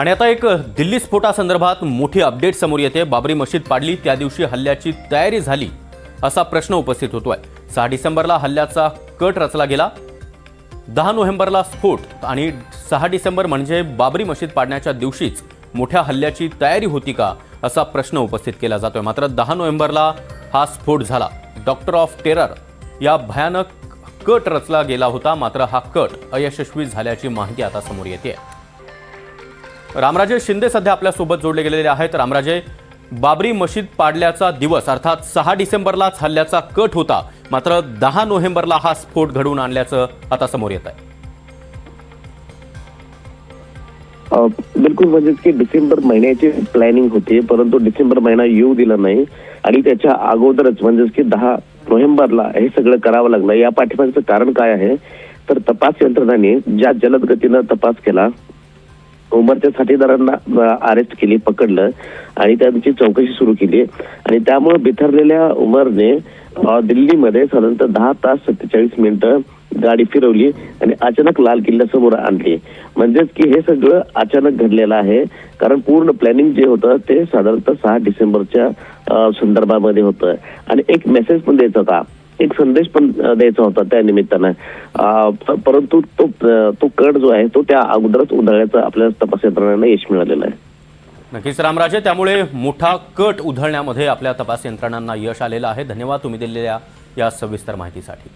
आणि आता एक दिल्ली स्फोटासंदर्भात मोठी अपडेट समोर येते. बाबरी मशीद पाडली त्या दिवशी हल्ल्याची तयारी झाली असा प्रश्न उपस्थित होतो आहे सहा डिसेंबरला हल्ल्याचा कट रचला गेला. दहा नोव्हेंबरला स्फोट आणि सहा डिसेंबर म्हणजे बाबरी मशीद पाडण्याच्या दिवशीच मोठ्या हल्ल्याची तयारी होती का असा प्रश्न उपस्थित केला जातोय. मात्र दहा नोव्हेंबरला हा स्फोट झाला. डॉक्टर ऑफ टेरर या भयानक कट रचला गेला होता. मात्र हा कट अयशस्वी झाल्याची माहिती आता समोर येते रामराजे शिंदे सध्या आपल्यासोबत जोडले गेलेले आहेत. रामराजे बाबरी मशीद पाडल्याचा दिवस अर्थात सहा डिसेंबरलाच हल्ल्याचा कट होता. मात्र दहा नोव्हेंबरला हा स्फोट घडवून आणल्याचं आता समोर येत आहे. बिलकुल म्हणजेच की डिसेंबर महिन्याची प्लॅनिंग होती परंतु डिसेंबर महिना येऊ दिला नाही. आणि त्याच्या अगोदरच म्हणजेच की दहा नोव्हेंबरला हे सगळं करावं लागलं. या पाठिंबाचं कारण काय आहे? तर तपास यंत्रणांनी ज्या जलद गतीनं तपास केला उमरच्या साथीदारांना अरेस्ट केली पकडलं आणि त्यांची चौकशी सुरू केली. आणि त्यामुळे बिथरलेल्या उमरने दिल्लीमध्ये साधारणतः दहा तास सत्तेचाळीस मिनिटं गाडी फिरवली आणि अचानक लाल किल्ल्यासमोर आणली. म्हणजेच की हे सगळं अचानक घडलेलं आहे. कारण पूर्ण प्लॅनिंग जे होतं ते साधारणतः सहा डिसेंबरच्या संदर्भामध्ये होतं. आणि एक मेसेज पण द्यायचा होता. एक संदेश पण द्यायचा होता त्या निमित्तानं. परंतु तो तो कट जो आहे तो त्या अगोदरच उधळल्याचं आपल्या तपास यंत्रणांना यश मिळालेलं आहे. नक्कीच रामराजे त्यामुळे मोठा कट उधळण्यामध्ये आपल्या तपास यंत्रणांना यश आलेलं आहे. धन्यवाद तुम्ही दिलेल्या या सविस्तर माहितीसाठी.